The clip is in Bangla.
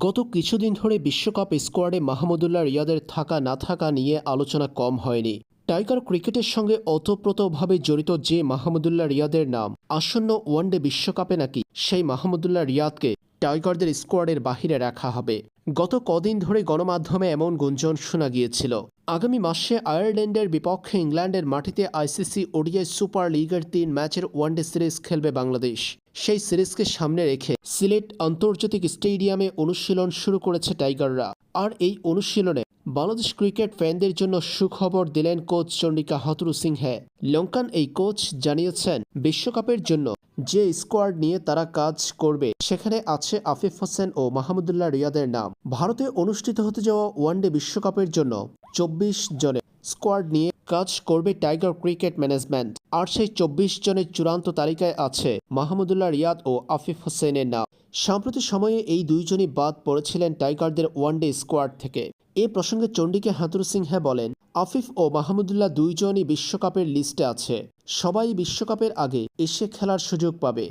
গত কিছুদিন ধরে বিশ্বকাপ স্কোয়াডে মাহমুদুল্লাহ রিয়াদের থাকা না থাকা নিয়ে আলোচনা কম হয়নি। টাইগার ক্রিকেটের সঙ্গে অতপ্রতভাবে জড়িত যে মাহমুদুল্লাহ রিয়াদের নাম, আসন্ন ওয়ানডে বিশ্বকাপে নাকি সেই মাহমুদুল্লাহ রিয়াদকে টাইগারদের স্কোয়াডের বাহিরে রাখা হবে। গত কদিন ধরে গণমাধ্যমে এমন গুঞ্জন শোনা গিয়েছিল। আগামী মাসে আয়ারল্যান্ডের বিপক্ষে ইংল্যান্ডের মাটিতে আইসিসি ওডিআই সুপার লিগের তিন ম্যাচের ওয়ানডে সিরিজ খেলবে বাংলাদেশ। সেই সিরিজকে সামনে রেখে সিলেট আন্তর্জাতিক স্টেডিয়ামে অনুশীলন শুরু করেছে টাইগাররা। আর এই অনুশীলনে বাংলাদেশ ক্রিকেট ফ্যানদের জন্য সুখবর দিলেন কোচ চন্ডিকা হতরু সিংহে। লঙ্কান এই কোচ জানিয়েছেন, বিশ্বকাপের জন্য যে স্কোয়াড নিয়ে তারা কাজ করবে, সেখানে আছে আফিফ হোসেন ও মাহমুদুল্লাহ রিয়াদের নাম। ভারতে অনুষ্ঠিত হতে যাওয়া ওয়ানডে বিশ্বকাপের জন্য চব্বিশ জনের স্কোয়াড নিয়ে কাজ করবে টাইগার ক্রিকেট ম্যানেজমেন্ট। আর সেই চব্বিশ জনের চূড়ান্ত তালিকায় আছে মাহমুদুল্লাহ রিয়াদ ও আফিফ হোসেনের নাম। সাম্প্রতিক সময়ে এই দুইজনই বাদ পড়েছিলেন টাইগারদের ওয়ানডে স্কোয়াড থেকে। এ প্রসঙ্গে চণ্ডীকে হাতুরু সিংহে বলেন, আফিফ ও মাহমুদুল্লাহ দুইজনই বিশ্বকাপের লিস্টে আছে। সবাই বিশ্বকাপের আগে এসে খেলার সুযোগ পাবে।